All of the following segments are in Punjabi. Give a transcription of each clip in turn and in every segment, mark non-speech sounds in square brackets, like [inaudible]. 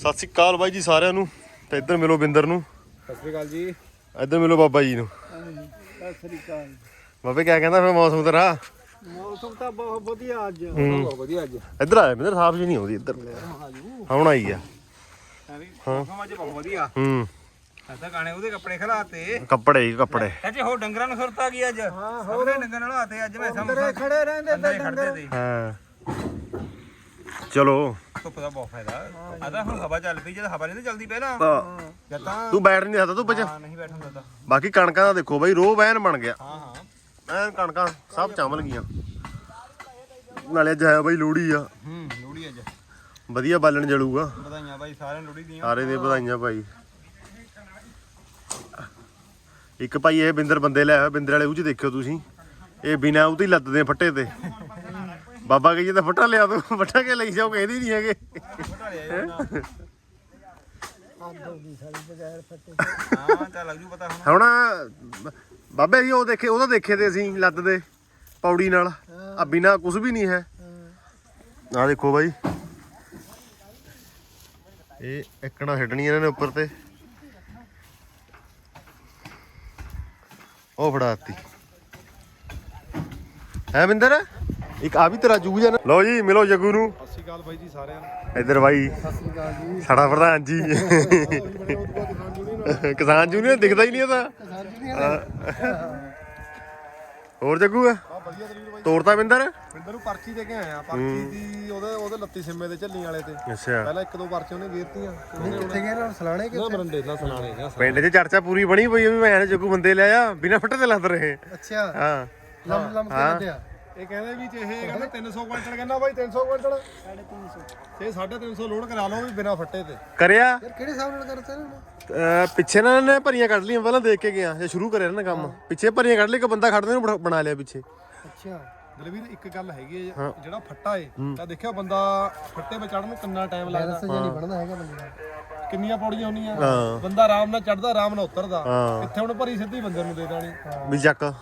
ਸਤਿ ਸ੍ਰੀ ਅਕਾਲ ਬਾਈ ਜੀ ਸਾਰਿਆਂ ਨੂੰ ਤੇ ਇੱਧਰ ਮਿਲੋ ਬਿੰਦਰ ਨੂੰ। ਸਤਿ ਸ੍ਰੀ ਅਕਾਲ ਜੀ। ਇੱਧਰ ਮਿਲੋ ਬਾਬਾ ਜੀ ਨੂੰ। ਸਤਿ ਸ੍ਰੀ ਅਕਾਲ। ਬਾਬੇ ਕਿਆ ਕਹਿੰਦਾ ਫਿਰ ਮੌਸਮ ਤੇਰਾ? ਮੌਸਮ ਤਾਂ ਬਹੁਤ ਵਧੀਆ ਅੱਜ। ਬਹੁਤ ਵਧੀਆ ਅੱਜ। ਇੱਧਰ ਆਇਆ ਬਿੰਦਰ ਸਾਫ਼ ਜੀ ਨਹੀਂ ਆਉਂਦੀ ਇੱਧਰ। ਹੁਣ ਆਈ ਆ। ਮੌਸਮ ਅੱਜ ਬਹੁਤ ਵਧੀਆ। ਹੂੰ। ਐਦਾਂ ਗਾਣੇ ਉਹਦੇ ਕੱਪੜੇ ਖਲਾਤੇ। ਕੱਪੜੇ ਹੀ ਕੱਪੜੇ। ਚਾਚੇ ਹੋ ਡੰਗਰਾਂ ਨੂੰ ਸੁਰਤ ਗਈ ਅੱਜ। ਹਾਂ ਹੋਰ। ਡੰਗਰਾਂ ਨਾਲ ਆਤੇ ਅੱਜ ਮੈਂ ਸਮਝ ਖੜੇ ਰਹਿੰਦੇ ਤੇ ਡੰਗਰ। ਤੇ। ਹਾਂ। ਚਲੋ। ਧੁੱਪ ਦਾ ਬਹੁਤ ਫਾਇਦਾ। ਆਦਾ ਹੁਣ ਹਵਾ ਚੱਲ ਪਈ ਜਦ ਹਵਾ ਨਹੀਂ ਚੱਲਦੀ ਪਹਿਲਾਂ ਤਾਂ ਜਦ ਤਾਂ ਤੂੰ ਬੈਠ ਨਹੀਂ ਸਕਦਾ ਹਾਂ ਨਹੀਂ ਬੈਠਣ ਦਿੰਦਾ। ਬਾਕੀ ਕਣਕਾਂ ਦਾ ਦੇਖੋ ਬਾਈ ਰੋਹ ਬੈਨ ਬਣ ਗਿਆ। ਹਾਂ ਹਾਂ। ਐਨ ਕਣਕਾਂ ਸਭ ਚਾਵਲ ਗਈਆਂ। ਨਾਲੇ ਅੱਜ ਹੈ ਬਾਈ ਆ। ਹੂੰ ਲੋੜੀ ਅੱਜ। ਵਧੀਆ ਬਾਲਣ ਜਲੂਗਾ। ਵਧਾਈਆਂ ਬਾਈ ਸਾਰਿਆਂ ਨੂੰ ਲੋੜੀ ਦੀਆਂ। ਸਾਰੇ ਦੇ ਵਧਾਈਆਂ ਭਾਈ ਇੱਕ ਭਾਈ ਇਹ ਬਿੰਦਰ ਬੰਦੇ ਲੈ ਆਇਆ ਬਿੰਦਰ ਵਾਲੇ ਉਹ ਚ ਦੇਖਿਓ ਤੁਸੀਂ। ਇਹ ਬਿਨਾ ਉਹਦੀ ਲੱਦਦੇ ਫੱਟੇ ਤੇ। ਬਾਬਾ ਕਹੀਏ ਤਾਂ ਫੱਟਾ ਲਿਆ ਤੂੰ, ਫੱਟਾ ਕੇ ਲਈ ਜਾਓ, ਕਹਿੰਦੇ ਨਹੀਂ ਹੈਗੇ। ਹਾਂ ਚੱਲ ਲੱਗ ਜੂ ਪਤਾ ਹੁਣ ਹੁਣ ਬਾਬੇ ਜੀ, ਉਹ ਦੇਖੇ ਉਹਦਾ ਦੇਖੇ ਤੇ ਅਸੀਂ ਲੱਦਦੇ ਪੌੜੀ ਨਾਲ। ਆ ਬਿਨਾ ਕੁਝ ਵੀ ਨਹੀਂ ਹੈ। ਆ ਦੇਖੋ ਬਾਈ। ਇਹ ਇੱਕਣਾ ਛੱਡਣੀ ਇਹਨਾਂ ਨੇ ਉੱਪਰ ਤੇ। ਉਹ ਫੜਾਤੀ। ਹੈ ਬਿੰਦਰ? ਇੱਕ ਆ ਵੀ ਤੇਰਾ ਜੂਝ ਹੈ ਨਾ। ਲਓ ਜੀ ਮਿਲੋ ਜੱਗੂ ਨੂੰ। ਸਤਿ ਸ੍ਰੀ ਅਕਾਲ ਬਾਈ ਜੀ ਸਾਰਿਆਂ ਨੂੰ। ਇੱਧਰ ਬਾਈ। ਸਤਿ ਸ੍ਰੀ ਅਕਾਲ ਜੀ। ਸਾਡਾ ਪ੍ਰਧਾਨ ਜੀ। ਕਿਸਾਨ ਜੂਨੀਅਰ ਦਿਖਦਾ ਹੀ ਨਹੀਂ ਇਹਦਾ ਹੋਰ ਜੱਗੂ ਆ? ਆ ਵਧੀਆ ਤਰੀਕ ਬਾਈ ਤੋੜਤਾ ਬਿੰਦਰ? ਪਿੰਦਰ ਨੂੰ ਪਰਚੀ ਦੇ ਕੇ ਆਇਆ ਪਰਚੀ ਦੀ ਉਹਦੇ ਉਹਦੇ ਲੱਤੀ ਸਿੰਮੇ ਦੇ ਝੱਲੀ ਵਾਲੇ ਤੇ। ਅੱਛਾ। ਪਹਿਲਾਂ ਇੱਕ ਦੋ ਪਰਚੇ ਉਹਨੇ ਗੇਰਤੀਆਂ ਕਿੱਥੇ ਗਏ ਨਾ? ਸਲਾਣੇ ਕਿ ਨਾ ਮਰੰਡੇ ਨਾ ਸਲਾਣੇ ਨਾ ਪਿੰਡ 'ਚ ਚਰਚਾ ਪੂਰੀ ਬਣੀ ਪਈ ਆ ਵੀ ਮੈਂ ਜੱਗੂ ਬੰਦੇ ਲਿਆ ਬਿਨਾ ਫੱਟੇ ਤੇ ਲੱਦ ਰਹੇ। ਅੱਛਾ। ਹਾਂ। ਲੰਮ ਲੰਮ ਕੇ ਲੱਦਿਆ ਇਹ ਕਹਿੰਦੇ ਵੀ ਜੇ ਇਹ ਕਹਿੰਦਾ 300 ਕੁਇੰਟਲ ਕਹਿੰਦਾ ਬਾਈ 300 ਕੁਇੰਟਲ। 350 ਇਹ 350 ਲੋਡ ਕਰਾ ਲਓ ਵੀ ਬਿਨਾ ਫੱਟੇ ਤੇ। ਕਰਿਆ? ਯਾਰ ਕਿਹੜੇ ਹਿਸਾਬ ਨਾਲ ਕਰਤੇ ਨੇ? ਅਹ ਪਿੱਛੇ ਨਾ ਇਹਨੇ ਭਰੀਆਂ ਕੱਢ ਲਈਆਂ ਪਹਿਲਾਂ ਦੇਖ ਕੇ ਗਿਆ ਜੇ ਸ਼ੁਰੂ ਕਰਿਆ ਨਾ ਕੰਮ। ਪਿੱਛੇ ਭਰੀਆਂ ਕੱਢ ਲਈ ਇੱਕ ਬੰਦਾ ਖੜਦੇ ਨੂੰ ਬਣਾ- ਬਣਾ ਲਿਆ ਪਿੱਛੇ। ਅੱਛਾ। ਦਲਵੀਰ ਇੱਕ ਗੱਲ ਹੈਗੀ ਹੈ ਜਿਹੜਾ ਫੱਟਾ ਏ ਤਾਂ ਦੇਖਿਆ ਬੰਦਾ ਫੱਟੇ 'ਤੇ ਚੜਨ ਨੂੰ ਕਿੰਨਾ ਟਾਈਮ ਲੱਗਦਾ। ਨਹੀਂ ਬਣਦਾ ਹੈਗਾ ਬੰਦੇ ਦਾ। ਕਿੰਨੀਆਂ ਪੌੜੀਆਂ ਹੁੰਦੀਆਂ। ਹਾਂ। ਬੰਦਾ ਆਰਾਮ ਨਾਲ ਚੜਦਾ ਆਰਾਮ ਨਾਲ ਉਤਰਦਾ। ਹਾਂ। ਇੱਥੇ ਹੁਣ ਭਰੀ ਸਿੱਧੀ ਬੰਦੇ ਨੂੰ ਦੇ ਦੇਣੀ। ਵੀ ਚੱਕ।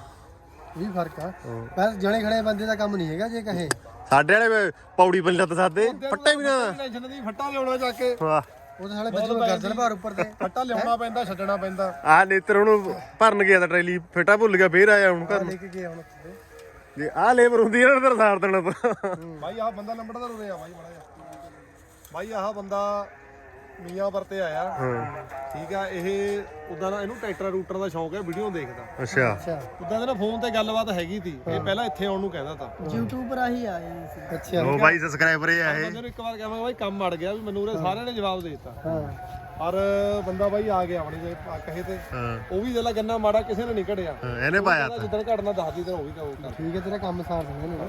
ਵੀ ਫ਼ਰਕ ਆ। ਬਸ ਜਣੇ ਖੜੇ ਬੰਦੇ ਦਾ ਕੰਮ ਨਹੀਂ ਹੈਗਾ ਜੇ ਕਹੇ। ਸਾਡੇ ਵਾਲੇ ਪੌੜੀ ਬੰਦੇ ਲੱਦ ਸਾਦੇ ਫੱਟੇ ਵੀ ਨਾ। ਟੈਨਸ਼ਨ ਦੀ ਫੱਟਾ ਲਿਆਉਣਾ ਜਾ ਕੇ। ਵਾਹ। ਉਹ ਸਾਲੇ ਬੱਚੇ ਨੂੰ ਗਰਦਨ ਭਾਰ ਉੱਪਰ ਤੇ ਫੱਟਾ ਲਿਆਉਣਾ ਪੈਂਦਾ ਛੱਡਣਾ ਪੈਂਦਾ। ਆ ਨੇਤਰ ਉਹਨੂੰ ਭਰਨ ਗਿਆ ਤਾਂ ਟਰੈਲੀ ਫੇਟਾ ਭੁੱਲ ਗਿਆ ਫੇਰ ਆਇਆ ਹੁਣ ਘਰ ਨੂੰ। ਲੈ ਕੇ ਗਏ ਹੁਣ। ਜੇ ਆ ਲੇਬਰ ਹੁੰਦੀ ਇਹਨਾਂ ਨੇ ਤਾਂ ਸਾਰ ਦੇਣਾ ਤਾਂ। ਭਾਈ ਆਹ ਬੰਦਾ ਲੰਬੜਦਾ ਰੁਰਿਆ ਭਾਈ ਬੜਾ ਭਾਈ ਆਹ ਬੰਦਾ ਮੀਆਂ ਵਰਤੇ ਆਇਆ। ਠੀਕ ਆ ਇਹ ਉਦਾਂ ਨਾ ਇਹਨੂੰ ਟਰੈਕਟਰ ਰੂਟਰ ਦਾ ਸ਼ੌਂਕ ਹੈ ਵੀਡੀਓ ਦੇਖਦਾ। ਅੱਛਾ। ਉਦਾਂ ਦੇ ਨਾ ਫੋਨ ਤੇ ਗੱਲਬਾਤ ਹੈਗੀ ਸੀ ਇਹ ਪਹਿਲਾਂ ਇੱਥੇ ਆਉਣ ਨੂੰ ਕਹਿੰਦਾ ਤਾਂ। YouTube ਰਾਹੀਂ ਆਏ ਸੀ। ਅੱਛਾ। ਉਹ ਬਾਈ ਸਬਸਕ੍ਰਾਈਬਰ ਇਹ ਆ ਇਹ। ਬੰਦੇ ਨੂੰ ਇੱਕ ਵਾਰ ਕਹਾਂ ਬਾਈ ਕੰਮ ਅੜ ਗਿਆ ਵੀ ਮੈਨੂੰ ਉਰੇ ਸਾਰਿਆਂ ਨੇ ਜਵਾਬ ਦੇ ਦਿੱਤਾ। ਹਾਂ। ਔਰ ਬੰਦਾ ਬਾਈ ਆ ਗਿਆ ਆਪਣੀ ਜੇ ਕਹੇ ਤੇ। ਹਾਂ। ਉਹ ਵੀ ਜਿਹੜਾ ਗੰਨਾ ਮਾੜਾ ਕਿਸੇ ਨੇ ਨਹੀਂ ਘੜਿਆ ਹਾਂ, ਇਹਨੇ ਪਾਇਆ ਤਾਂ। ਜਿੱਦਣ ਘਟਣਾ ਦੱਸਦੀ ਤੇ ਉਹ ਵੀ ਕਹੂਗਾ ਠੀਕ ਹੈ ਤੇਰਾ ਕੰਮ ਸਾਰ ਦਿੰਦੇ ਨੇ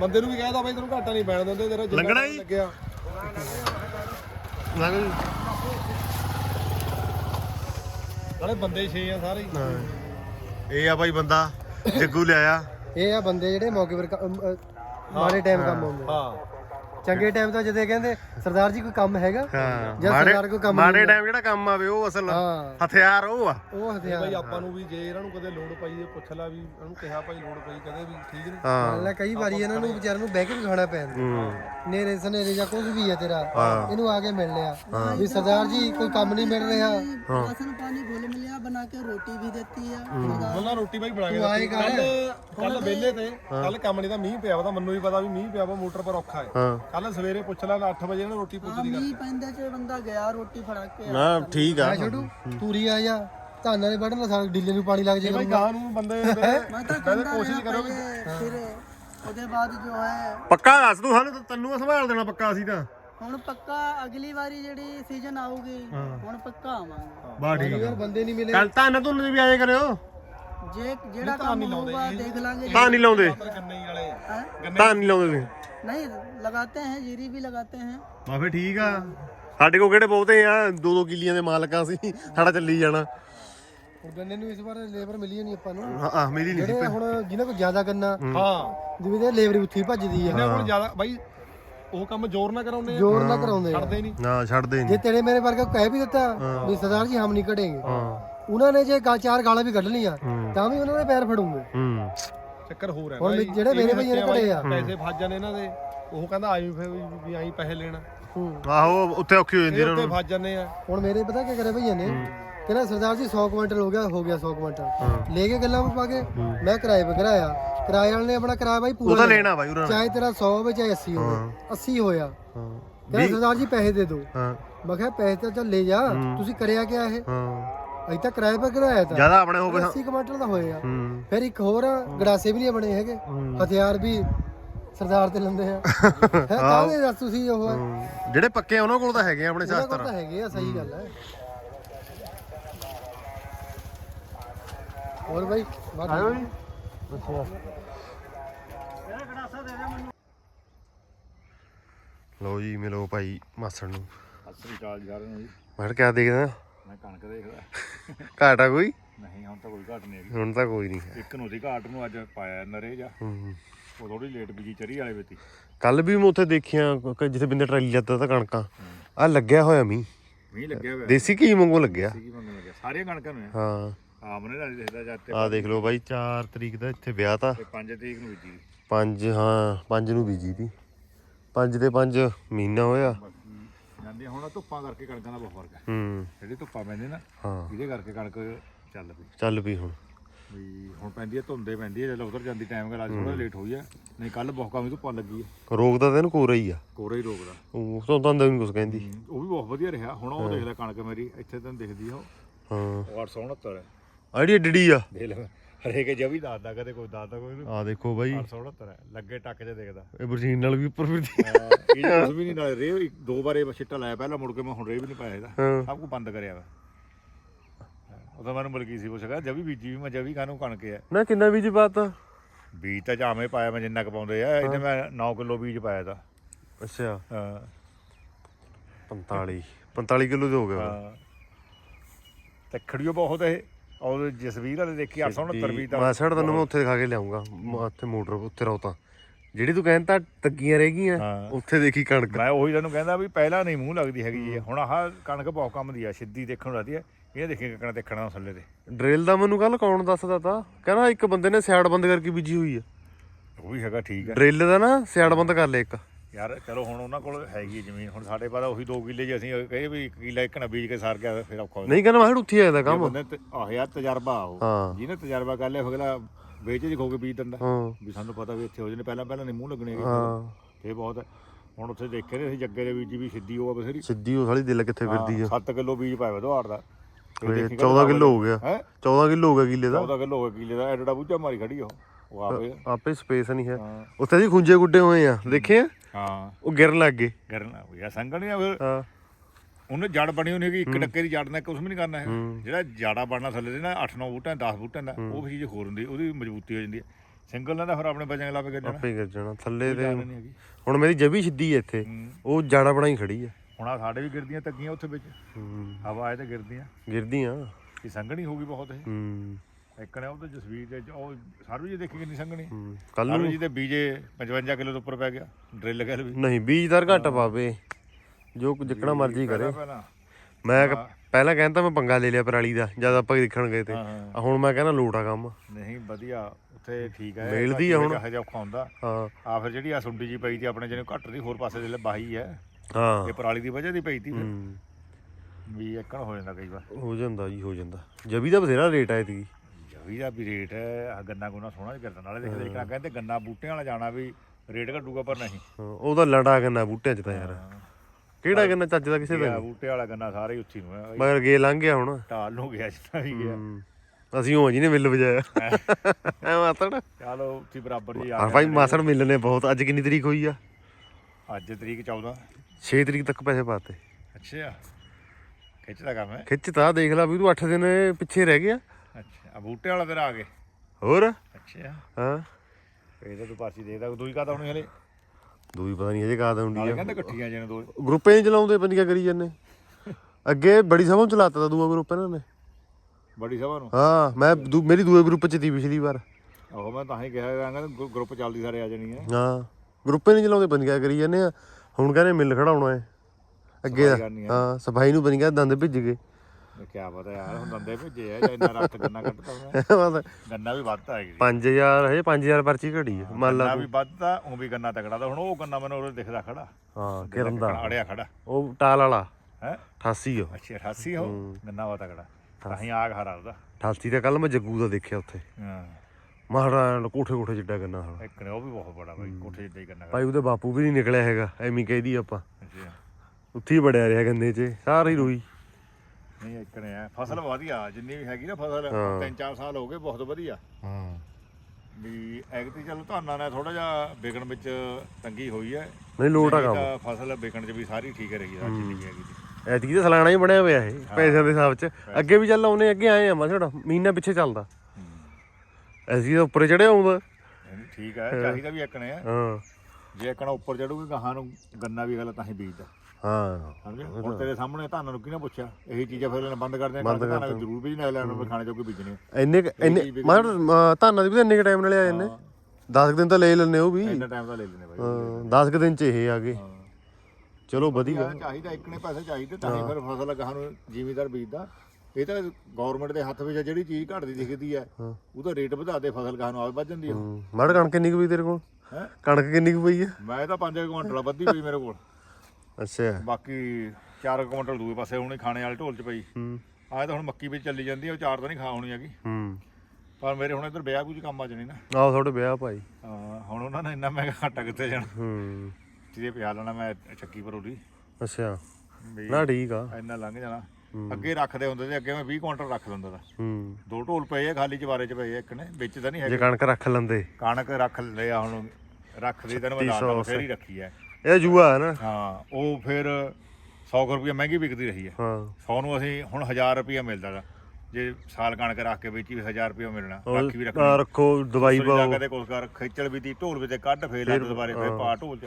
ਬੰਦੇ ਨੂੰ ਵੀ ਕਹਿਦਾ ਬਾਈ ਤੈਨੂੰ ਘਾਟਾ ਨਹੀਂ ਪੈਣ ਦਿੰਦੇ ਤੇਰਾ ਜਿੰਨਾ ਲੰਘਣਾ ਨਾਲੇ ਬੰਦੇ 6 ਆ ਸਾਰੇ ਹੀ। ਇਹ ਆ ਬਾਈ ਬੰਦਾ ਜੱਗੂ ਲਿਆਇਆ। ਇਹ ਆ ਬੰਦੇ ਜਿਹੜੇ ਮੌਕੇ ਪਰ ਕ- ਅਮ, ਅ, ਮਾੜੇ ਟਾਈਮ ਕੰਮ ਆਉਂਦੇ ਹਾਂ। ਚੰਗੇ ਟਾਈਮ ਤਾਂ ਜਦੇ ਕਹਿੰਦੇ ਸਰਦਾਰ ਜੀ ਕੋਈ ਕੰਮ ਹੈਗਾ? ਜਾਂ ਸਰਦਾਰ ਕੋਈ ਕੰਮ ਮਾਰੇ ਟਾਈਮ ਜਿਹੜਾ ਕੰਮ ਆਵੇ ਉਹ ਅਸਲ ਹਥਿਆਰ ਉਹ ਆ। ਉਹ ਹਥਿਆਰ। ਭਾਈ ਆਪਾਂ ਨੂੰ ਵੀ ਜੇ ਇਹਨਾਂ ਨੂੰ ਕਦੇ ਲੋੜ ਪਈ ਤੇ ਪੁੱਛ ਲੈ ਵੀ ਇਹਨੂੰ ਕਿਹਾ ਭਾਈ ਲੋੜ ਪਈ ਕਦੇ ਵੀ ਠੀਕ ਨਹੀਂ? ਮੰਨ ਲੈ ਕਈ ਵਾਰੀ ਇਹਨਾਂ ਨੂੰ ਵਿਚਾਰ ਨੂੰ ਬਹਿ ਵੀ ਖਾਣਾ ਪੈ ਜਾਂਦਾ। ਨੇਰੇ ਸਨੇਰੇ ਜਾਂ ਕੁਝ ਵੀ ਹੈ ਤੇਰਾ ਇਹਨੂੰ ਆ ਕੇ ਮਿਲ ਲਿਆ। ਵੀ ਸਰਦਾਰ ਜੀ ਕੋਈ ਕੰਮ ਨਹੀਂ ਮਿਲ ਰਿਹਾ। ਰਾਸ਼ਨ ਬਣਾ ਕੇ ਰੋਟੀ ਵੀ ਦਿੱਤੀ ਆ। ਉਹਨਾਂ ਰੋਟੀ ਭਾਈ ਬਣਾ ਕੇ ਕੱਲ ਕੱਲ ਵੇਲੇ ਤੇ ਕੱਲ ਕੰਮ ਨਹੀਂ ਤਾਂ ਮੀਂਹ ਪਿਆ ਵਾ ਤਾਂ ਮੈਨੂੰ ਵੀ ਪਤਾ ਵੀ ਮੀਂਹ ਪਿਆ ਵਾ ਮੋਟਰ ਪਰ ਔਖਾ ਕੱਲ ਸਵੇਰੇ ਪੁੱਛ ਲੈਣਾ 8 ਵਜੇ ਨਾ ਰੋਟੀ ਹਾਂ ਪੁੱਜਦੀ ਮੀਂਹ ਪੈਂਦੇ ਚ ਬੰਦਾ ਗਿਆ ਰੋਟੀ ਫੜਾ ਕੇ ਆਇਆ। ਠੀਕ ਆ। ਤੂਰੀ ਆ ਜਾ ਧਾਨਾਂ ਦੇ ਵੱਢਣ ਨਾਲ ਡੀਲੇ ਨੂੰ ਪਾਣੀ ਲੱਗ ਜੇ ਮੈਂ ਤਾਂ ਕਹਿੰਦਾ ਕੋਸ਼ਿਸ਼ ਕਰੋ ਫਿਰ ਉਹਦੇ ਬਾਅਦ ਜੋ ਹੈ ਪੱਕਾ ਦੱਸ ਤੂੰ ਸਾਨੂੰ ਤੈਨੂੰ ਸੰਭਾਲ ਦੇਣਾ ਪੱਕਾ ਅਸੀਂ ਤਾਂ। ਹੁਣ ਪੱਕਾ ਅਗਲੀ ਵਾਰੀ ਜਿਹੜੀ ਸੀਜ਼ਨ ਆਊਗੀ ਹੁਣ ਪੱਕਾ ਆਵਾਂਗੇ। ਬਾ ਠੀਕ ਯਾਰ ਬੰਦੇ ਨਹੀਂ ਮਿਲੇ। ਕੱਲ ਤਾਂ ਨਾ ਤੁਹਾਨੂੰ ਵੀ ਆਏ ਕਰਿਓ। ਜੇ ਜਿਹੜਾ ਕੰਮ ਹੋਊਗਾ ਦੇਖ ਲਾਂਗੇ ਤਾਂ ਨਹੀਂ ਲਾਉਂਦੇ। ਤਾਂ ਨਹੀਂ ਲਾਉਂਦੇ नहीं लगाते हैं जीरी भी लगाते हैं। ਬਾ ਫੇ ਠੀਕ ਆ ਸਾਡੇ ਕੋਲ ਕਿਹੜੇ ਬਹੁਤੇ ਆ? ਦੋ ਦੋ ਕਿੱਲੀਆਂ ਦੇ ਮਾਲਕ ਆ ਅਸੀਂ ਸਾਡਾ ਚੱਲੀ ਜਾਣਾ। ਉਹ ਨੂੰ ਇਸ ਵਾਰ ਲੇਬਰ ਮਿਲੀ ਨਹੀਂ ਆਪਾਂ ਨੂੰ। ਆ ਮੇਰੀ ਨਹੀਂ ਜਿਹੜੇ ਹੁਣ ਜਿਹਨਾਂ ਕੋਲ ਜ਼ਿਆਦਾ ਗੰਨਾ ਹਾਂ। ਜਿਵੇਂ ਤੇ ਲੇਬਰ ਉੱਥੀ ਭੱਜਦੀ ਆ। ਹੁਣ ਜ਼ਿਆਦਾ ਨੇ ਜੇ ਚਾਰ ਗਾਲਾਂ ਵੀ ਕੱਢ ਲੀਆਂ ਤਾਂ ਵੀ ਉਹਨਾਂ ਦੇ ਪੈਰ ਫੜੂਗੇ। ਚੱਕਰ ਹੈ ਹੁਣ ਵੀ ਜੀ, ਜਿਹੜੇ ਮੇਰੇ ਭਈਏ ਨੇ ਘਰੇ ਆ। ਪੈਸੇ ਫਸ ਜਾਣੇ ਇਹਨਾਂ ਦੇ ਉਹ ਕਹਿੰਦਾ ਆਈ ਫਿਰ ਵੀ- ਆਈ ਪੈਸੇ ਲੈਣਾ। ਆਹੋ ਉੱਥੇ ਔਖੀ ਹੋ ਜਾਂਦੀ ਇਹ ਇਹਨਾਂ ਨੂੰ। ਫਸ ਜਾਂਦੇ ਆ। ਹੁਣ ਮੇਰੇ ਪਤਾ ਕੀ ਕਰੇ ਭਈਆ ਨੇ? ਕਹਿੰਦਾ ਸਰਦਾਰ ਜੀ 100 ਕੁਇੰਟਲ ਹੋ ਗਿਆ ਹੋ ਗਿਆ 100 ਕੁਇੰਟਲ। ਲੈ ਕੇ ਗੱਲਾਂ ਪਾ ਕੇ ਮੈਂ ਕਿਰਾਏ ਤੇ ਕਰਾਇਆ। ਕਿਰਾਏ ਵਾਲੇ ਨੇ ਆਪਣਾ ਕਿਰਾਇਆ ਬਾਈ ਪੂਰਾ ਉਹ ਤਾਂ। ਲੈਣਾ ਬਾਈ ਉਹਨਾਂ ਨੇ। ਚਾਹੇ ਤੇਰਾ 100 ਹੋਵੇ ਚਾਹੇ 80 ਹੋਵੇ। 80 ਹੋਇਆ। ਹਾਂ। ਕਹਿੰਦਾ ਸਰਦਾਰ ਜੀ ਪੈਸੇ ਦੇ ਦਿਓ। ਹਾਂ। ਮੈਂ ਕਿਹਾ ਪੈਸੇ ਤਾਂ ਚੱਲ ਲੈ ਜਾ। ਤੁਸੀਂ ਕਰਿਆ ਕਿਆ ਇਹ? ਹਾਂ। ਤਾਂ ਕਿਰਾਏ ਪਰ ਕਰਾਇਆ ਤਾਂ। ਜ਼ਿਆਦਾ ਆਪਣੇ ਹੋਵੇ 80 ਕੁਇੰਟਲ ਦਾ ਹੋਇਆ ਹੂੰ। ਫਿਰ ਇੱਕ ਹੋਰ ਆ, ਗੜਾਸੇ ਵੀ ਨਹੀਂ ਬਣੇ ਹੈਗੇ। ਹਥਿਆਰ ਵੀ ਸਰਦਾਰ ਤੇ ਲੰਦੇ ਆ। [laughs] ਹੈ ਕਾਹਦੇ ਦੱਸ ਤੁਸੀਂ ਉਹ ਆ? ਹੂੰ। ਜਿਹੜੇ ਪੱਕੇ ਆ ਉਹਨਾਂ ਕੋਲ ਤਾਂ ਹੈਗੇ ਆ ਆਪਣੇ ਉਹਨਾਂ ਸ਼ਾਸਤਰ। ਤਾਂ ਹੈਗੇ ਆ ਸਹੀ ਗੱਲ ਹੈ ਹੋਰ ਬਾਈ ਆਇਓ ਜੀ। ਅੱਛਾ। ਲਓ ਜੀ ਮਿਲੋ ਭਾਈ ਮਾਸੜ ਨੂੰ। ਸਤਿ ਅਕਾਲ ਜੀ ਸਾਰਿਆਂ ਨੂੰ ਜੀ। ਮੈਂ ਕਿਹਾ ਦੇਖਦਾ ਮੈਂ ਕਣਕ ਦੇਖਦਾ ਘਾਟਾ ਕੋਈ? ਨਹੀਂ ਹੁਣ ਤਾਂ ਕੋਈ ਘਾਟ ਨਹੀਂ ਹੈਗੀ। ਹੁਣ ਤਾਂ ਕੋਈ ਨਹੀਂ ਹੈ। ਇੱਕ ਨੂੰ ਘਾਟ ਨੂੰ ਅੱਜ ਪਾਇਆ ਨਰੇ ਜਾ ਹੂੰ। ਉਹ ਥੋੜੀ ਲੇਟ ਬੀਜੀ ਚਰੀ ਵਾਲੇ ਵਿੱਚ ਹੀ। ਕੱਲ ਵੀ ਮੈਂ ਉੱਥੇ ਦੇਖਿਆ ਕਿ ਜਿੱਥੇ ਬਿੰਦੇ ਟਰਾਲੀ ਲੱਦਾ ਤਾਂ ਕਣਕਾਂ। ਆ ਲੱਗਿਆ ਹੋਇਆ ਮੀਂਹ। ਮੀਂਹ ਲੱਗਿਆ ਹੋਇਆ। ਦੇਸੀ ਘੀ ਵਾਂਗੂ ਲੱਗਿਆ। ਸੀ ਕੀ ਮੰਗਣ ਲੱਗਿਆ। ਸਾਰੀਆਂ ਕਣਕਾਂ ਨੂੰ ਹਾਂ। ਆਮ ਨੇ ਨਾਲ ਦੇਖਦਾ ਜੱਟ ਤੇ ਆ ਦੇਖ ਲਓ ਬਾਈ 4 ਤਰੀਕ ਦਾ ਇੱਥੇ ਵਿਆਹ ਤਾਂ। 5 ਤਰੀਕ ਨੂੰ ਬੀਜੀ। 5 ਹਾਂ 5 ਨੂੰ ਬੀਜੀ ਤੀ। 5 ਦੇ 5 ਮਹੀਨਾ ਹੋਇਆ। ਜਾਂਦੀ ਹੁਣ ਧੁੱਪਾਂ ਕਰਕੇ ਕਣਕਾਂ ਦਾ ਬਹੁਤ ਫ਼ਰਕ ਹੈ ਹੂੰ। ਜਿਹੜੀ ਧੁੱਪਾਂ ਪੈਂਦੇ ਨਾ ਹਾਂ। ਇਹਦੇ ਕਰਕੇ ਕਣਕ ਚੱਲ ਪਈ। ਚੱਲ ਪਈ ਹੁਣ। ਵੀ ਹੁਣ ਪੈਂਦੀ ਹੈ ਧੁੰਦੇ ਪੈਂਦੀ ਹੈ ਜਦੋਂ ਉਧਰ ਜਾਂਦੀ ਟਾਈਮ ਗੱਲ ਅੱਜ ਥੋੜਾ ਲੇਟ ਹੋਈ ਹੈ ਨਹੀਂ ਕੱਲ ਬਹੁਤ ਕੰਮ ਧੁੱਪਾਂ ਲੱਗੀ ਹੈ ਰੋਕਦਾ ਤਾਂ ਇਹਨੂੰ ਕੋਰਾ ਹੀ ਆ। ਕੋਰਾ ਹੀ ਰੋਕਦਾ ਉਹ ਤੋਂ ਤਾਂ ਨਹੀਂ ਕੁਝ ਕਹਿੰਦੀ। ਉਹ ਵੀ ਬਹੁਤ ਵਧੀਆ ਰਿਹਾ। ਹੁਣ ਉਹ ਦੇਖ ਲੈ ਕਣਕ ਮੇਰੀ ਇੱਥੇ ਤੈਨੂੰ ਦਿਖਦੀ ਆ ਉਹ। ਹਾਂ। ਉਹ 869 ਹੈ ਆੜੀ ਡਿੜੀ ਆ। ਦੇਖ ਲੈ। ਹਰੇਕ ਜਵੀ ਦੱਸਦਾ ਕਦੇ ਕੋਈ ਦੱਸਦਾ ਕੋਈ ਨੂੰ ਆ ਦੇਖੋ ਬਾਈ। 869 ਹੈ ਲੱਗੇ ਟੱਕ ਜੇ ਦੇਖਦਾ। ਇਹ ਬਰਸੀਨ ਨਾਲ ਵੀ ਉੱਪਰ ਫਿਰਦੀ। ਇਹ ਕੁਝ ਵੀ ਨਹੀਂ ਨਾਲ ਰੇ ਇੱਕ- ਦੋ ਵਾਰੇ ਛਿੱਟਾ ਲਾਇਆ ਪਹਿਲਾਂ ਮੁੜ ਕੇ ਮੈਂ ਹੁਣ ਰੇ ਵੀ ਨਹੀਂ ਪਾਇਆ ਇਹਦਾ। ਹਾਂ। ਸਭ ਕੁ ਬੰਦ ਕਰਿਆ ਵਾ। ਉਦੋਂ ਮੈਨੂੰ ਬਲਕੀ ਸੀ ਪੁੱਛਗਾ ਜਵੀ ਬੀਜੀ ਵੀ ਮੈਂ ਜਵੀ ਕਾਨੂੰ ਕਣਕ ਹੈ? ਨਾ ਕਿੰਨਾ ਬੀਜ ਪਾਤਾ? ਬੀਜ ਤਾਂ ਜਾਵੇਂ ਪਾਇਆ ਮੈਂ ਜਿੰਨਾ ਕੁ ਪਾਉਂਦੇ ਆ ਇਹਨੇ ਮੈਂ 9 ਕਿਲੋ ਬੀਜ ਪਾਇਆ ਤਾਂ। ਅੱਛਾ। ਹਾਂ। 45 45 ਕਿਲੋ ਦੇ ਹੋ ਗਏ ਹਾਂ। ਤੇ ਖੜੀਓ ਬਹੁਤ ਇਹ। ਉਹ ਜਸਵੀਰ ਵਾਲੇ ਦੇਖੀ 869 ਬੀਜ ਤਾਂ ਮਾਸੜ ਤੈਨੂੰ ਮੈਂ ਉੱਥੇ ਦਿਖਾ ਕੇ ਲਿਆਉਂਗਾ। ਮ- ਉੱਥੇ ਮੋਟਰ ਉੱਥੇ ਰਹੋ ਤਾਂ। ਜਿਹੜੀ ਤੂੰ ਕਹਿੰਦਾ ਤੱਕੀਆਂ ਰਹਿ ਗਈਆਂ ਹਾਂ। ਉੱਥੇ ਦੇਖੀ ਕਣਕ। ਮੈਂ ਉਹੀ ਤੈਨੂੰ ਕਹਿੰਦਾ ਵੀ ਪਹਿਲਾਂ ਨਹੀਂ ਮੂੰਹ ਲੱਗਦੀ ਹੈਗੀ ਇਹ ਹੁਣ ਆਹ ਕਣਕ ਬਹੁਤ ਕੰਮ ਦੀ ਆ ਸਿੱਧੀ ਦੇਖਣ ਨੂੰ ਲੱਗਦੀ ਹੈ ਇਹ ਦੇਖੀ ਕਿਕਣਾ ਦੇਖਣਾ ਥੱਲੇ ਤੇ। ਡਰਿਲ ਦਾ ਮੈਨੂੰ ਕੱਲ ਕੌਣ ਦੱਸਦਾ ਤਾ? ਕਹਿੰਦਾ ਇੱਕ ਬੰਦੇ ਨੇ ਸਿਆੜ ਬੰਦ ਕਰਕੇ ਬੀਜੀ ਹੋਈ ਆ। ਉਹ ਵੀ ਹੈਗਾ ਠੀਕ ਹੈ ਡਰਿਲ ਦਾ ਨਾ ਸਿਆੜ ਬੰਦ ਕਰ ਲਿਆ ਇੱਕ। ਯਾਰ ਚਲੋ ਹੁਣ ਉਹਨਾਂ ਕੋਲ ਹੈਗੀ ਹੈ ਜ਼ਮੀਨ ਹੁਣ ਸਾਡੇ ਪਾਸ ਉਹੀ 2 ਕਿੱਲੇ ਜੇ ਅਸੀਂ ਕਹੇ ਵੀ 1 ਕਿੱਲਾ ਇੱਕ ਨਾ ਬੀਜ ਕੇ ਸਾਰ ਗਿਆ ਫਿਰ ਔਖਾ ਹੋ ਨਹੀਂ ਕਹਿੰਦਾ ਮਾਸੜ ਉੱਥੇ ਆਇਆ ਦਾ ਕੰਮ। ਬੰਦੇ ਤੇ ਆਹ ਯਾਰ ਤਜਰਬਾ ਆ ਉਹ। ਹਾਂ। ਜਿਹਨੇ ਤਜਰਬਾ ਕਰ ਲਿਆ ਅਗਲਾ ਵੇਚ ਜੀ ਖੋ ਕੇ ਬੀਜ ਦਿੰਦਾ। ਹਾਂ। ਵੀ ਸਾਨੂੰ ਪਤਾ ਵੀ ਇੱਥੇ ਹੋ ਜਨੇ ਪਹਿਲਾਂ ਪਹਿਲਾਂ ਨਹੀਂ ਮੂੰਹ ਲੱਗਣੇ ਹੈਗੇ। ਹਾਂ। ਇਹ ਬਹੁਤ ਹੈ। ਹੁਣ ਉੱਥੇ ਦੇਖੇ ਨੇ ਅਸੀਂ ਜੱਗੇ ਦੇ ਬੀਜ ਵੀ ਸਿੱਧੀ ਹੋਆ ਬਥੇਰੀ। ਸਿੱਧੀ ਉਹ ਸਾਲੀ ਦਿਲ ਕਿੱਥੇ ਫਿਰਦੀ ਆ। 7 ਕਿਲੋ ਬੀਜ ਪਾਇਆ ਦੁਆਰ ਦਾ। ਇਹ 14 ਕਿਲੋ ਹੋ ਗਿਆ। ਹੈ? 14 ਕਿਲੋ ਹੋ ਗਿਆ ਕਿੱਲੇ ਦਾ। 14 ਕਿਲੋ ਹੋ ਗਿਆ ਕਿੱਲੇ ਦਾ ਐਡਾ ਬੂਝਾ ਮਾਰੀ ਖੜੀ ਉਹ। ਉਹ ਆਪੇ ਆਪੇ ਸਪੇਸ ਨਹੀਂ ਹੈ। ਹਾਂ। ਉੱਥੇ ਜੀ ਖੁੰਝੇ ਗੁੱਡੇ ਹੋਏ ਆ ਦੇਖੇ ਆ? ਹਾਂ। ਉਹ ਗਿਰਨ ਲੱਗ ਗਏ। ਕਰਨਾ ਯਾ ਸੰਗਣੀਆਂ ਫਿਰ। ਹਾਂ। ਉਹਨੇ ਜੜ ਬਣੀ ਹੋਣੀ ਹੈਗੀ ਇੱਕ ਟੱਕੇ ਦੀ ਜੜ ਨਾਲ ਕੁਝ ਵੀ ਨਹੀਂ ਕਰਨਾ ਹੈ। ਜਿਹੜਾ ਜਾੜਾ ਬਣਨਾ ਥੱਲੇ ਦੇ ਨਾ 8-9 ਬੂਟਾਂ 10 ਬੂਟਾਂ ਦਾ ਉਹ ਚੀਜ਼ ਹੋਰ ਹੁੰਦੀ ਉਹਦੀ ਮਜ਼ਬੂਤੀ ਹੋ ਜਾਂਦੀ ਹੈ। ਸਿੰਗਲ ਨਾਲ ਤਾਂ ਫਿਰ ਆਪਣੇ ਬੱਚਿਆਂ ਲਾਪੇ ਕਰ ਜਾਣਾ। ਆਪੇ ਗਿਰ ਜਾਣਾ। ਥੱਲੇ ਤੇ ਨਹੀਂ ਹੈਗੀ। ਹੁਣ ਮੇਰੀ ਜਬੀ ਸਿੱਧੀ ਹੈ ਇੱਥੇ। ਹੂੰ। ਉਹ ਜਾੜਾ ਬਣਾਈ ਖੜੀ ਆ। ਹੁਣ ਆ ਸਾਡੇ ਵੀ ਗਿਰਦੀਆਂ ਤੱਕੀਆਂ ਉੱਥੇ ਵਿੱਚ। ਹੂੰ। ਹਵਾ ਆਏ ਤੇ ਗਿਰਦੀਆਂ। ਗਿਰਦੀ ਆ ਇਹ ਸੰਗਣੀ ਹੋ ਗਈ ਬਹੁਤ ਇਹ। ਹੂੰ। ਇੱਕ ਨੇ ਉਹ ਤੇ ਜਸਵੀਰ ਦੇ ਉਹ ਸਾਰੂ ਜੀ ਦੇਖੀ ਕਿੰਨੀ ਸੰਗਣੀ ਹੂੰ ਕੱਲ ਸਾਰੂ ਨੂੰ। ਜੀ ਦੇ ਬੀਜੇ 55 ਕਿਲੋ ਤੋਂ ਉੱਪਰ ਪੈ ਗਿਆ ਡਰਿਲ ਗੱਲ ਵੀ। ਨਹੀਂ ਬੀਜਦਾਰ ਘੱਟ ਪਾਵੇ ਜੋ ਕੁ ਜਿੱਕਣਾ ਮਰਜ਼ੀ ਕਰੇ। ਪਹਿਲਾਂ। ਮੈਂ ਕ- ਪਹਿਲਾਂ ਕਹਿੰਦਾ ਮੈਂ ਪੰਗਾ ਲੈ ਲਿਆ ਪਰਾਲੀ ਦਾ ਜਦ ਆਪਾਂ ਦੇਖਣ ਗਏ ਤੇ। ਹਾਂ, ਹਾਂ। ਆ ਹੁਣ ਮੈਂ ਕਹਿੰਦਾ ਲੋਟ ਆ ਕੰਮ। ਨਹੀਂ ਵਧੀਆ ਉੱਥੇ ਠੀਕ ਹੈ। ਮਿਲਦੀ ਆ ਹੁਣ। ਇਹੋ ਜਿਹਾ ਔਖਾ ਹੁੰਦਾ। ਹਾਂ। ਆ ਫਿਰ ਜਿਹੜੀ ਆ ਸੁੰਡੀ ਜੀ ਪਈ ਤੀ ਆਪਣੇ ਜਿਹਨੇ ਘੱਟ ਦੀ ਹੋਰ ਪਾਸੇ ਦੇ ਲੈ ਬਾਹੀ ਹੈ। ਹਾਂ। ਇਹ ਪਰਾਲੀ ਦੀ ਵਜ੍ਹਾ ਦੀ ਪਈ ਤੀ ਫਿਰ। ਹੂੰ, ਵੀ ਇੱਕਣ ਹੋ ਜਾਂਦਾ ਕਈ ਵਾਰ। ਹੋ ਜਾਂਦਾ ਜੀ ਹੋ ਜਾਂਦਾ। ਜਬੀ ਦਾ ਬਥੇਰਾ ਰੇਟ ਆਇਆ ਤੀ ਜਵੀ ਦਾ ਵੀ ਰੇਟ ਹੈ ਆਹ ਗੰਨਾ ਗੁੰਨਾ ਸੋਹਣਾ ਜਿਹਾ ਕਰਦਾ ਨਾਲੇ ਦੇਖਦੇ ਇੱਕ ਕਹਿੰਦੇ ਗੰਨਾ ਬੂਟਿਆਂ ਵਾਲਾ ਜਾਣਾ ਵੀ ਰੇਟ ਘਟੂਗਾ ਪਰ ਨਹੀਂ। ਹਾਂ, ਉਹਦਾ ਲੜਾ ਗੰਨਾ ਬੂਟਿਆਂ ਚ ਤਾਂ ਯਾਰ। ਕਿਹੜਾ ਗੰਨਾ ਚੱਜ ਦਾ ਕਿਸੇ ਦਾ ਇਹ ਬੂਟੇ ਵਾਲਾ ਗੰਨਾ ਸਾਰੇ ਹੀ ਉੱਥੀ ਨੂੰ ਹੈ ਮਗਰ ਗੇ ਲੰਘ ਗਿਆ ਹੁਣ। ਟਾਲ ਨੂੰ ਗਿਆ ਜਿੱਦਾਂ ਵੀ ਗਿਆ। ਹੂੰ। ਅਸੀਂ ਉਹ ਜਿਹਨੇ ਮਿਲ ਵਜਾਇਆ। ਐ ਮਾਸੜ। ਚਲੋ ਉੱਥੀ ਬਰਾਬਰ ਜੀ ਆ ਹਾਂ ਭਾਈ ਮਾਸੜ ਮਿਲਨੇ ਬਹੁਤ। ਅੱਜ ਕਿੰਨੀ ਤਰੀਕ ਹੋਈ ਆ? ਅੱਜ ਤਰੀਕ 14 6 ਤਰੀਕ ਤੱਕ ਪੈਸੇ ਪਾਤੇ ਅੱਛਾ। ਖਿੱਚਦਾ ਕੰਮ ਹੈ। ਖਿੱਚ ਤਾਂ ਦੇਖ ਲਾ ਵੀ ਤੂੰ 8 ਦਿਨ ਪਿੱਛੇ ਰਹਿ ਗਿਆ। ਆ ਬੂਟੇ ਵਾਲਾ ਤੇਰਾ ਆ ਗਏ ਹੋਰ? ਅੱਛਾ। ਹਾਂ। ਇਹ ਤਾਂ ਤੂੰ ਪਾਰਟੀ ਦੇਖਦਾ ਦੂਈ ਕਾਦਾ ਹੋਣੀ ਹਲੇ? ਦੂਈ ਪਤਾ ਨਹੀਂ ਅਜੇ ਕਾਦ ਹੁੰਦੀ ਨਾਲੇ ਆ ਕਹਿੰਦੇ ਇਕੱਠੀਆਂ ਜਿਹਨੇ ਦੋ। ਗਰੁੱਪੇ ਨਹੀਂ ਚਲਾਉਂਦੇ ਬੰਦੀਆਂ ਕਰੀ ਜਾਂਦੇ। ਅੱਗੇ ਬੜੀ ਸਭਾ ਨੂੰ ਚਲਾਤਾ ਤਾ ਦੂਆ ਗਰੁੱਪ ਇਹਨਾਂ ਨੇ। ਬੜੀ ਸਭਾ ਨੂੰ? ਹਾਂ ਮੈਂ ਦੂ- ਮੇਰੀ ਦੂਏ ਗਰੁੱਪ ਚ ਤੀ ਪਿਛਲੀ ਵਾਰ। ਉਹ ਮੈਂ ਤਾਂ ਹੀ ਕਿਹਾ ਕਹਿੰਦਾ ਗਰੁੱਪ ਚੱਲਦੀ ਸਾਰੇ ਆ ਜਾਣੀ ਹੈ ਹਾਂ ਗਰੁੱਪੇ ਨਹੀਂ ਚਲਾਉਂਦੇ ਬੰਦੀਆਂ ਕਰੀ ਜਾਂਦੇ ਆ। ਹੁਣ ਕਹਿੰਦੇ ਮਿਲ ਖੜਾਉਣਾ ਹੈ। ਅੱਗੇ ਸਫ਼ਾਈ ਕਰਨੀ ਹੈ। ਹਾਂ ਸਫ਼ਾਈ ਨੂੰ ਬੰਦੀਆਂ ਦੰਦ ਭਿੱਜ ਗਏ। ਕੀ ਪਤਾ ਯਾਰ ਹੁਣ ਦੰਦੇ ਭੇਜੇ ਆ ਜਾਂ ਇੰਨਾ ਰੱਖ ਗੰਨਾ ਕੱਟਦਾ ਮੈਂ ਬਸ ਗੰਨਾ ਵੀ ਵੱਧਦਾ ਹੈ 5000 ਹੈ 5000 ਪਰਚੀ ਘੜੀ ਆ ਮੰਨ ਲਾ ਗੰਨਾ ਵੀ ਵੱਧਦਾ ਉਹ ਵੀ ਗੰਨਾ ਤਕੜਾ ਦਾ ਹੁਣ ਉਹ ਗੰਨਾ ਮੈਨੂੰ ਉਹ ਦਿਖਦਾ ਖੜਾ। ਹਾਂ ਕਿਰਨ ਦਾ। ਅੜਿਆ ਖੜਾ। ਉਹ ਟਾਲ ਵਾਲਾ। ਹੈ? 88 ਆ ਅੱਛਾ 88 ਹੋ। ਗੰਨਾ ਵਾ ਤਕੜਾ। ਤਾਂ ਹੀ ਆਗ ਹਰਾ ਉਹਦਾ 88 ਤਾਂ ਕੱਲ ਮੈਂ ਜੱਗੂ ਦਾ ਦੇਖਿਆ ਉੱਥੇ। ਹਾਂ। ਮਹਾਰਾਜ ਕੋਠੇ ਕੋਠੇ ਜਿੱਡਾ ਗੰਨਾ ਸਾਲਾ। ਇੱਕ ਨੇ ਉਹ ਵੀ ਬਹੁਤ ਬੜਾ ਬਾਈ ਕੋਠੇ ਜਿੱਦਾਂ ਹੀ ਗੰਨਾ ਭਾਈ ਉਹਦੇ ਬਾਪੂ ਵੀ ਨਹੀਂ ਨਿਕਲਿਆ ਹੈਗਾ ਐਵੇਂ ਕਹਿਦੀ ਆਪਾਂ। ਅੱਛਾ। ਉੱਥੇ ਹੀ ਬੜਿਆ ਰਿਹਾ ਗੰਨੇ 'ਚ ਸਾਰੀ ਰੋਈ। ਨਹੀਂ ਇੱਕ ਨੇ ਆ। ਫਸਲ ਵਧੀਆ ਜਿੰਨੀ ਵੀ ਹੈਗੀ ਨਾ ਫਸਲ ਹਾਂ। ਤਿੰਨ ਚਾਰ ਸਾਲ ਹੋ ਗਏ ਬਹੁਤ ਵਧੀਆ। ਹਾਂ। ਵੀ ਐਗਤੀ ਚੱਲ ਧਾਨਾਂ ਨੇ ਥੋੜਾ ਜਿਹਾ ਵਿਕਣ ਵਿੱਚ ਤੰਗੀ ਹੋਈ ਹੈ। ਨਹੀਂ ਲੋਟ ਆ ਨਹੀਂ ਕੰਮ। ਤਾਂ ਫਸਲ ਵਿਕਣ 'ਚ ਵੀ ਸਾਰੀ ਠੀਕ ਰਹੀ ਆ ਜਿੰਨੀ ਵੀ ਹੈਗੀ ਸੀ। ਐਤਕੀ ਤਾਂ ਸਲਾਣਾ ਹੀ ਬਣਿਆ ਹੋਇਆ ਇਹ ਪੈਸਿਆਂ ਦੇ ਹਿਸਾਬ 'ਚ। ਅੱਗੇ ਵੀ ਚੱਲ ਆਉਨੇ ਅੱਗੇ ਆਏ ਆ ਮਸੜ ਮਹੀਨਾ ਪਿੱਛੇ ਚੱਲਦਾ। ਐਸੀ ਤਾਂ ਉੱਪਰ ਚੜਿਆ ਆਉਂਦਾ ਨਹੀਂ, ਠੀਕ ਹੈ ਚਾਹੀਦਾ ਵੀ ਇੱਕ ਨੇ ਆ। ਹਾਂ। ਜੇ ਇੱਕਣਾ ਉੱਪਰ ਚੜੂਗੀ ਗਾਹਾਂ ਨੂੰ ਗੰਨਾ ਵੀ ਗੱਲ ਤਾਂ ਹੀ ਬੀਜਦਾ। ਹਾਂ। ਹੁਣ ਤੇਰੇ ਸਾਹਮਣੇ ਧਾਨਾਂ ਨੂੰ ਕਿਹਨੇ ਪੁੱਛਿਆ? ਇਹੀ ਚੀਜ਼ਾਂ ਫਿਰ ਇਹਨੇ ਬੰਦ ਕਰ ਦਿਆਂ ਬੰਦ ਧਾਨਾਂ ਨੂੰ ਜ਼ਰੂਰ ਵੀ ਨਹੀਂ ਲੈਣ ਨੂੰ ਖਾਣੇ ਜੋਗੇ ਬੀਜਣੇ? ਇੰਨੇ ਇੰਨੇ ਮਸੜ ਧਾਨਾਂ ਦੇ ਵੀ ਇੰਨੇ ਕ ਟਾਈਮ ਨਾਲੇ ਆ ਜਾਂਦੇ 10 ਦਿਨ ਤਾਂ ਲੈ ਲੈਣੇ ਉਹ ਵੀ। ਇੰਨਾ ਟਾਈਮ ਤਾਂ ਲੈ ਲੈਣੇ ਬਾਈ 10 ਕੁ ਦਿਨ 'ਚ ਇਹ ਆ ਗਏ। ਚਲੋ ਵਧੀਆ। ਚਾਹੀਦਾ ਇੱਕਨੇ ਪੈਸੇ ਚਾਹੀਦੇ ਤਾਂ ਹੀ ਫਿਰ ਫਸਲ ਗਾਹਾਂ ਨੂੰ ਜ਼ਿਮੀਦਾਰ ਬੀਜਦਾ। ਇਹ ਤਾਂ ਗਵਰਨਮੈਂਟ ਦੇ ਹੱਥ ਵਿੱਚ ਆ, ਜਿਹੜੀ ਚੀਜ਼ ਘਟਦੀ ਦਿਖਦੀ ਹੈ। ਉਹਦਾ ਰੇਟ ਵਧਾ ਦੇ ਫਸਲ ਗਾਹਾਂ ਨੂੰ ਆਪ ਵੱਧ ਜਾਂਦੀ ਹੈ। ਮੜ ਕਣਕ ਕਿੰਨੀ ਕੁ ਪਈ ਤੇਰੇ ਕੋਲ? ਹੈਂ? ਕਣਕ ਕਿੰਨੀ ਕੁ ਪਈ ਆ? ਮੈਂ ਤਾਂ 5 ਕੁਇੰਟਲ ਵੱਧੀ ਪਈ ਮੇਰੇ ਕੋਲ। ਅੱਛਾ। ਬਾਕੀ 4 ਕੁਇੰਟਲ ਦੂਏ ਪਾਸੇ ਹੁਣੇ ਖਾਣੇ ਵਾਲੇ ਢੋਲ 'ਚ ਪਈ। ਹੂੰ। ਆਏ ਤਾਂ ਹੁਣ ਮੱਕੀ ਵਿੱਚ ਚੱਲੀ ਜਾਂਦੀ ਹੈ ਉਹ ਚਾਰ ਤਾਂ ਨਹੀਂ ਖਾ ਹੋਣੀ ਹੈਗੀ। ਹੂੰ। ਪਰ ਮੇਰੇ ਹੁਣ ਇੱਧਰ ਵਿਆਹ ਕੁਝ ਕੰਮ ਆ ਜਣੀ ਨਾ। ਆਹ ਤੁਹਾਡੇ ਵਿਆਹ ਭਾਈ। ਹਾਂ, ਹੁਣ ਉਹਨਾਂ ਨੇ ਇੰਨਾ ਮਹਿੰਗਾ ਆਟਾ ਕਿੱਥੇ ਜਾਣਾ। ਹੂੰ। ਜਿਹਦੇ ਪਿਆ ਲੈਣਾ ਮੈਂ ਚੱਕੀ ਪਰ ਉਹਦੀ ਅੱਛਾ। ਵੀ ਨਾ ਠੀਕ ਆ। ਇੰਨਾ ਲੰਘ ਜਾਣਾ। ਅੱਗੇ ਰੱਖਦੇ ਹੁੰਦੇ ਸੀ ਅੱਗੇ ਮੈਂ 20 ਕੁਇੰਟਲ ਰੱਖ ਦਿੰਦਾ ਤਾ। ਹੂੰ। ਦੋ ਢੋਲ ਪਏ ਆ ਖਾਲੀ ਚਵਾਰੇ 'ਚ ਪਏ ਆ ਇੱਕ ਨੇ ਵਿੱਚ ਤਾਂ ਨਹੀਂ ਜੇ ਹੈਗੇ। ਕਣਕ ਰੱਖ ਲੈਂਦੇ। ਕਣਕ ਰੱਖ ਲਿਆ ਹੁਣ ਰੱਖਦੀ ਤੈਨੂੰ ਮੈਂ ਦੱਸਦਾ ਫੇਰ ਹੀ ਰੱਖੀ ਹੈ ਇਹ ਜੂਆ ਹੈ ਨਾ। ਹਾਂ ਉਹ ਫਿਰ 100 ਰੁਪਏ ਮਹਿੰਗੀ ਵਿਕਦੀ ਰਹੀ ਹੈ। ਹਾਂ। 100 ਨੂੰ ਅਸੀਂ ਹੁਣ 1000 ਰੁਪਏ ਮਿਲਦਾ ਗਾ। ਜੇ ਸਾਲ ਕਣਕ ਰੱਖ ਕੇ ਵੇਚੀ ਵੀ 1000 ਰੁਪਏ ਮਿਲਣਾ ਬਾਕੀ ਵੀ ਰੱਖਣੀ। ਰੱਖੋ ਦਵਾਈ ਪਾਓ। ਤੇ ਕੁਛ ਕਰ ਖੇਚਲ ਵੀ ਦੀ ਢੋਲ ਵਿੱਚ ਕੱਢ ਫੇਰ ਲੱਗ ਦੁਬਾਰੇ ਫੇਰ ਪਾ ਢੋਲ 'ਚ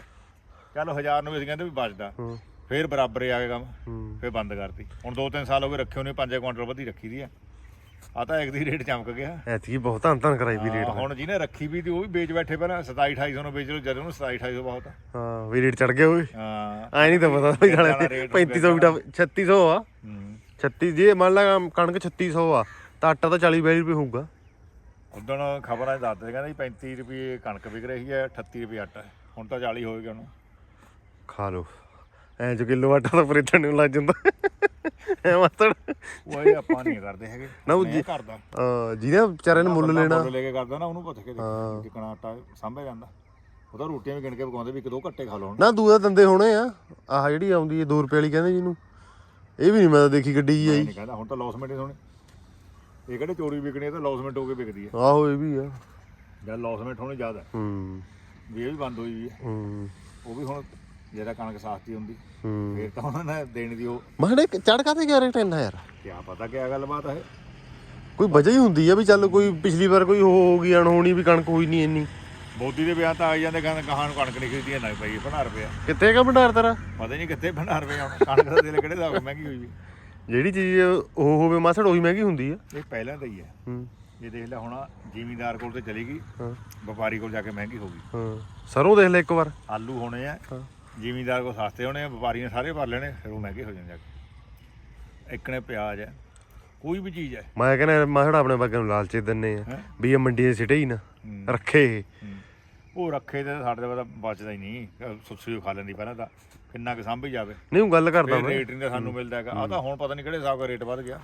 ਚਲੋ 1000 ਨੂੰ ਵੀ ਅਸੀਂ ਕਹਿੰਦੇ ਵੀ ਬਚਦਾ। ਫੇਰ ਬਰਾਬਰ ਆ ਗਿਆ ਕੰਮ। ਫੇਰ ਬੰਦ ਕਰਤੀ। ਹੁਣ 2-3 ਸਾਲ ਹੋ ਗਏ ਰੱਖੇ ਉਹਨੇ 5 ਕੁਇੰਟਲ ਵਧੀ ਰੱਖੀ ਦੀ ਆ। ਆ ਤਾਂ ਇੱਕ ਦੀ ਰੇਟ ਚਮਕ ਗਿਆ। ਐਤਕੀ ਬਹੁਤ ਧੰਨ ਧੰਨ ਕਰਾਈ ਵੀ ਰੇਟ ਹਾਂ, ਹੁਣ ਜਿਹਨੇ ਰੱਖੀ ਵੀ ਤੇ ਉਹ ਵੀ ਵੇਚ ਬੈਠੇ ਪਹਿਲਾਂ 27 2800 ਨੂੰ ਵੇਚ ਲਓ ਜਦੋਂ ਉਹਨੂੰ 27 2800 ਬਹੁਤ ਆ। ਹਾਂ ਵੀ ਰੇਟ ਚੜ ਗਿਆ ਓਏ ਹਾਂ। ਐ ਨਹੀਂ ਤਾਂ ਪਤਾ ਵੀ ਨਾਲੇ ਰੇਟ 3500 ਵੀ ਤਾਂ 3600 ਆ। ਹੂੰ। 36 ਜੇ ਮੰਨ ਲਾ ਕਣਕ 3600 ਆ ਤਾਂ ਆਟਾ ਤਾਂ 40 42 ਰੁਪਏ ਹੋਊਗਾ। ਉਦੋਂ ਖਬਰਾਂ 'ਚ ਦੱਸਦੇ ਕਹਿੰਦੇ ਸੀ 35 ਰੁਪਏ ਕਣਕ ਵਿਕ ਰਹੀ ਹੈ 38 ਰੁਪਏ ਆਟਾ ਹੈ। ਹੁਣ ਤਾਂ 40 ਹੋ ਗਿਆ ਹੁਣ ਖਾ ਲੋ ਐ ਜੋ ਕਿਲੋ ਆਟਾ ਤਾਂ ਪਰੇਟਣ ਨੂੰ ਲੱਗ ਜਾਂਦਾ। ਐ ਮਤੜ ਇਹ ਆਪਾਂ ਨਹੀਂ ਕਰਦੇ ਹੈਗੇ। ਨਾ ਉਹ ਜੀ- ਕਰਦਾ। ਜਿਹਨੇ ਵਿਚਾਰੇ ਨੇ ਮੁੱਲ ਲੈਣਾ। ਮੁੱਲ ਲੈ ਕੇ ਕਰਦਾ ਨਾ ਉਹਨੂੰ ਪੁੱਛ ਕੇ ਦੇਖੋ ਕਿੰਨਾ ਆਟਾ ਸਾਂਭਿਆ ਜਾਂਦਾ। ਉਹ ਤਾਂ ਰੋਟੀਆਂ ਵੀ ਗਿਣ ਕੇ ਪਕਾਉਂਦੇ ਵੀ ਇੱਕ ਦੋ ਘੱਟੇ ਖਾ ਲਓ ਨਾ ਦੂਆ ਦੰਦੇ ਹੋਣੇ ਆ। ਆਹ ਜਿਹੜੀ ਆਉਂਦੀ ਹੈ 2 ਰੁਪਏ ਵਾਲੀ ਕਹਿੰਦੇ ਜਿਹਨੂੰ। ਇਹ ਵੀ ਨਹੀਂ ਮੈਂ ਤਾਂ ਦੇਖੀ ਗੱਡੀ ਜੀ ਆਈ। ਨਹੀਂ ਕਹਿੰਦਾ ਹੁਣ ਤਾਂ ਲੌਸਮੈਂਟ ਹੀ ਹੋਣੀ ਇਹ ਕਿਹੜੇ ਚੋਰੀ ਵਿਕਣੀ ਹੈ ਤਾਂ ਲੌਸਮੈਂਟ ਹੋ ਕੇ ਵਿਕਦੀ ਹੈ ਆਹੋ ਇਹ ਵੀ ਆ। ਜਦ ਲੌਸਮੈਂਟ ਹੋਣੀ ਜ਼ਿਆਦਾ। ਹੂੰ। ਵੀ ਇਹ ਵੀ ਬੰਦ ਹੋਈ ਵੀ ਹੈ ਹੂੰ। ਉਹ ਵੀ ਹੁਣ ਜਿਹੜਾ ਕਣਕ ਸਾਸਤੀ ਹੁੰਦੀ ਹੂੰ। ਫੇਰ ਤਾਂ ਉਹਨਾਂ ਨੇ ਦੇਣ ਦੀ ਉਹ ਮਾੜੇ ਚੜ ਕਾਤੇ ਗਿਆ ਰੇਟ ਇੰਨਾ ਯਾਰ? ਕਿਆ ਪਤਾ ਕਿਆ ਗੱਲਬਾਤ ਹੈ ਕੋਈ ਵਜ੍ਹਾ ਹੀ ਹੁੰਦੀ ਆ ਵੀ ਚੱਲ ਕੋਈ ਪਿਛਲੀ ਵਾਰ ਕੋਈ ਹੋ ਹੋ ਗਈ ਅਣਹੋਣੀ ਵੀ ਕਣਕ ਹੋਈ ਨਹੀਂ ਇੰਨੀ। ਮੋਦੀ ਦੇ ਵਿਆਹ ਤਾਂ ਆ ਜਾਂਦੇ ਕਹਿੰਦੇ ਕਹਾਂ ਨੂੰ ਕਣਕ ਨਹੀਂ ਖਰੀਦੀ ਨਾ ਪਈ ਬਣਾ ਰੁਪਿਆ ਕਿੱਥੇ ਹੈਗਾ ਭੰਡਾਰ ਤੇਰਾ? ਪਤਾ ਨਹੀਂ ਕਿੱਥੇ ਬਣਾ ਰੁਪਏ ਹੁਣ ਕਣਕ ਦਾ ਦਿਲ ਕਿਹੜੇ ਨਾਲ ਮਹਿੰਗੀ ਹੋਈ ਵੀ ਜਿਹੜੀ ਚੀਜ਼ ਉਹ ਹੋਵੇ ਮਾਸੜ ਉਹੀ ਮਹਿੰਗੀ ਹੁੰਦੀ ਆ। ਇਹ ਪਹਿਲਾਂ ਦਾ ਹੀ ਹੂੰ। ਇਹ ਦੇਖ ਲੈ ਹੁਣ ਜ਼ਿਮੀਂਦਾਰ ਕੋਲ ਤੇ ਚਲੀ ਗਈ ਹਾਂ। ਵਪਾਰੀ ਕੋਲ ਜਾ ਕੇ ਮਹਿੰਗੀ ਹੋ ਗਈ। ਹਾਂ। ਸਰੋਂ ਦੇਖ ਲੈ ਇੱਕ ਵਾਰ। ਆਲੂ ਹੋਣੇ ਆ। ਹਾਂ। ਜ਼ਿਮੀਂਦਾਰ ਕੋਲ ਸਸਤੇ ਹੋਣੇ ਵਪਾਰੀ ਨੇ ਸਾਰੇ ਭਰ ਲੈਣੇ ਫਿਰ ਉਹ ਮਹਿੰਗੇ ਹੋ ਜਾਣਗੇ ਜਾ ਕੇ ਇੱਕ ਨੇ ਪਿਆਜ਼ ਹੈ ਕੋਈ ਵੀ ਚੀਜ਼ ਹੈ। ਮੈਂ ਕਹਿੰਦਾ ਮਾਸੜ ਆਪਣੇ ਵਰਗੇ ਨੂੰ ਲਾਲਚੇ ਦਿੰਨੇ ਆ? ਵੀ ਇਹ ਮੰਡੀ ਦੇ ਸਿੱਟੇ ਹੀ ਨਾ। ਰੱਖੇ। ਉਹ ਰੱਖੇ ਤੇ ਸਾਡੇ ਦਾ ਬਚਦਾ ਹੀ ਨਹੀਂ ਸੁਸਰੀ ਖਾ ਲੈਂਦੀ ਪਹਿਲਾਂ ਤਾਂ ਕਿੰਨਾ ਕਿ ਸਾਂਭੀ ਜਾਵੇ। ਨਹੀਂ ਉਹ ਗੱਲ ਕਰਦਾ ਮੈਂ। ਰੇਟ ਨਹੀਂ ਤਾਂ ਸਾਨੂੰ ਮਿਲਦਾ ਹੈਗਾ। ਆ ਤਾਂ ਹੁਣ ਪਤਾ ਨਹੀਂ ਕਿਹੜੇ ਹਿਸਾਬ ਦਾ ਰੇਟ ਵੱਧ ਗਿਆ।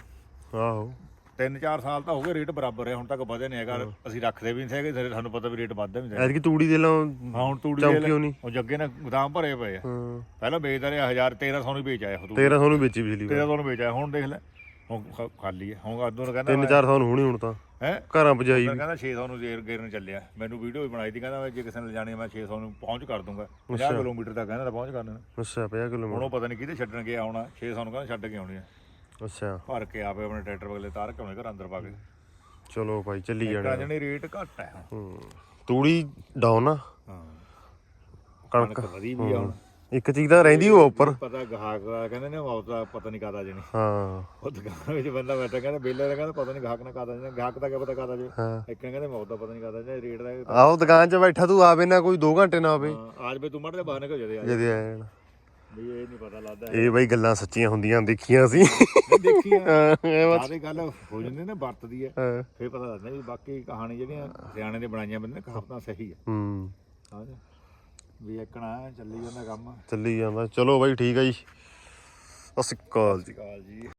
ਆਹੋ। ਤਿੰਨ ਚਾਰ ਸਾਲ ਤਾਂ ਹੋ ਗਏ ਰੇਟ ਬਰਾਬਰ ਹੈ ਹੁਣ ਤੱਕ ਵਧੇ ਨਹੀਂ ਹੈਗਾ। ਅਸੀਂ ਰੱਖਦੇ ਵੀ ਨਹੀਂ ਸੀਗੇ ਫਿਰ ਸਾਨੂੰ ਪਤਾ ਵੀ ਰੇਟ ਵੱਧਦਾ ਵੀ ਨਹੀਂ ਐਤਕੀ ਤੂੜੀ ਦੇ ਲਓ ਹਾਂ ਹੁਣ ਤੂੜੀ ਦੇ ਲੈ- ਹੋਣੀ। ਉਹ ਜੱਗੇ ਨੇ ਗੋਦਾਮ ਭਰੇ ਪਏ ਆ। ਹਾਂ। ਪਹਿਲਾਂ ਵੇਚਦਾ ਰਿਹਾ 1000 1300 ਨੂੰ ਵੇਚ ਆਇਆ ਉਹ 1300 ਨੂੰ ਵੇਚੀ ਵਾਰ। 1300 ਨੂੰ ਵੇਚ ਆਇਆ ਹੁਣ ਦੇਖ ਲੈ। ਹੁਣ ਖਾਲੀ ਹੈ ਹੁਣ ਨੂੰ ਕਹਿੰਦਾ 3-400 ਨੂੰ ਹੋਣੀ ਹੁਣ ਤਾਂ। ਹੈ? ਘਰਾਂ ਪਜਾਈ ਮੈਂ ਕਹਿੰਦਾ 600 ਨੂੰ ਜੇਰ ਗੇਰਨ ਚੱਲਿਆ। ਮੈਨੂੰ ਵੀਡੀਓ ਵੀ ਬਣਾਈ ਦੀ ਕਹਿੰਦਾ ਜੇ ਕਿਸੇ ਨੇ ਜਾਣੀ ਮੈਂ 600 ਨੂੰ ਪਹੁੰਚ ਕਰ ਦੂੰਗਾ। 50 ਕਿਲੋਮੀਟਰ ਤੱਕ ਕਹਿੰਦਾ ਤਾਂ ਪਹੁੰਚ ਕਰ ਦੇਣਾ। ਅੱਛਾ 50 ਹੁਣ ਕਿਲੋਮੀਟਰ। ਉਹ ਪਤਾ ਨਹੀਂ ਕਿਹਦੇ ਛੱਡਣ ਗਿਆ ਆਉਣਾ 600 ਨੂੰ ਕਹਿੰਦਾ ਛੱਡ ਕੇ ਆਉਣੀ ਆ। ਅੱਛਾ। ਭਰ ਕੇ ਆਪੇ ਆਪਣੇ ਟਰੈਕਟਰ ਬਗਲੇ ਤਾਰ ਕੇ ਘਰ ਅੰਦਰ ਪਾ ਕੇ। ਚਲੋ ਭਾਈ ਚੱਲੀ ਕਾ ਜਾਣਾ ਜਣੀ ਰੇਟ ਘੱਟ ਹੈ ਹੁਣ। ਹੂੰ। ਤੂੜੀ ਡਾਊਨ ਆ। ਹਾਂ। ਕਣਕ। ਕਣਕ ਵਧੀ ਵੀ ਆ ਹੁਣ। ਇੱਕ ਚੀਜ਼ ਤਾਂ ਰਹਿੰਦੀ ਉਹ ਉੱਪਰ। ਪਤਾ ਗਾਹਕ ਦਾ ਕਹਿੰਦੇ ਨੇ ਮੌਤ ਦਾ ਪਤਾ ਨਹੀਂ ਕਾਦਾ ਜਣੀ। ਹਾਂ। ਉਹ ਦੁਕਾਨ ਵਿੱਚ ਬੰਦਾ ਬੈਠਾ ਕਹਿੰਦਾ ਬੇਲੇ ਦਾ ਕਹਿੰਦਾ ਪਤਾ ਨਹੀਂ ਗਾਹਕ ਨਾ ਕਾਦਾ ਜਣੀ। ਗਾਹਕ ਦਾ ਕਿਆ ਪਤਾ ਕਾਦਾ ਜੇ ਹਾਂ। ਇੱਕ ਨੇ ਕਹਿੰਦੇ ਮੌਤ ਦਾ ਪਤਾ ਨਹੀਂ ਕਾਦਾ ਜੇ ਰੇਟ ਦਾ ਆਹੋ ਦੁਕਾਨ 'ਚ ਬੈਠਾ ਤੂੰ ਆਵੇ ਨਾ ਕੋਈ 2 ਘੰਟੇ ਨਾ ਆਵੇ ਹਾਂ, ਆਜ ਬੇ ਤੂੰ ਮੜ ਦੇ ਬਾਹਰ ਨਿਕਲ ਜਦੇ ਆ ਜਦੇ ਆ ਜਾਣਾ। ਵੀ ਇਹ ਨਹੀਂ ਪਤਾ ਲੱਗਦਾ ਇਹ ਬਈ ਗੱਲਾਂ ਸੱਚੀਆਂ ਹੁੰਦੀਆਂ ਦੇਖੀਆਂ ਸੀ ਬਸ- ਸਾਰੇ ਗੱਲ ਹੋ ਜਾਂਦੀ ਨਾ ਵਰਤਦੀ ਹੈ। ਹਾਂ। ਫੇਰ ਪਤਾ ਲੱਗਦਾ ਵੀ ਬਾਕੀ ਕਹਾਣੀ ਜਿਹੜੀਆਂ ਸਿਆਣੇ ਦੇ ਬਣਾਈਆਂ ਬੰਦੇ ਨੇ ਕਹਾਵਤਾਂ ਸਹੀ ਹੈ। ਹੂੰ। ਸਮਝ ਵੀ ਇੱਕਣਾ ਚੱਲੀ ਜਾਂਦਾ ਕੰਮ। ਚੱਲੀ ਜਾਂਦਾ। ਚਲੋ ਬਾਈ ਠੀਕ ਆ ਜੀ। ਸਤਿ ਸ਼੍ਰੀ ਅਕਾਲ ਜੀ। ਕਾਲ ਜੀ।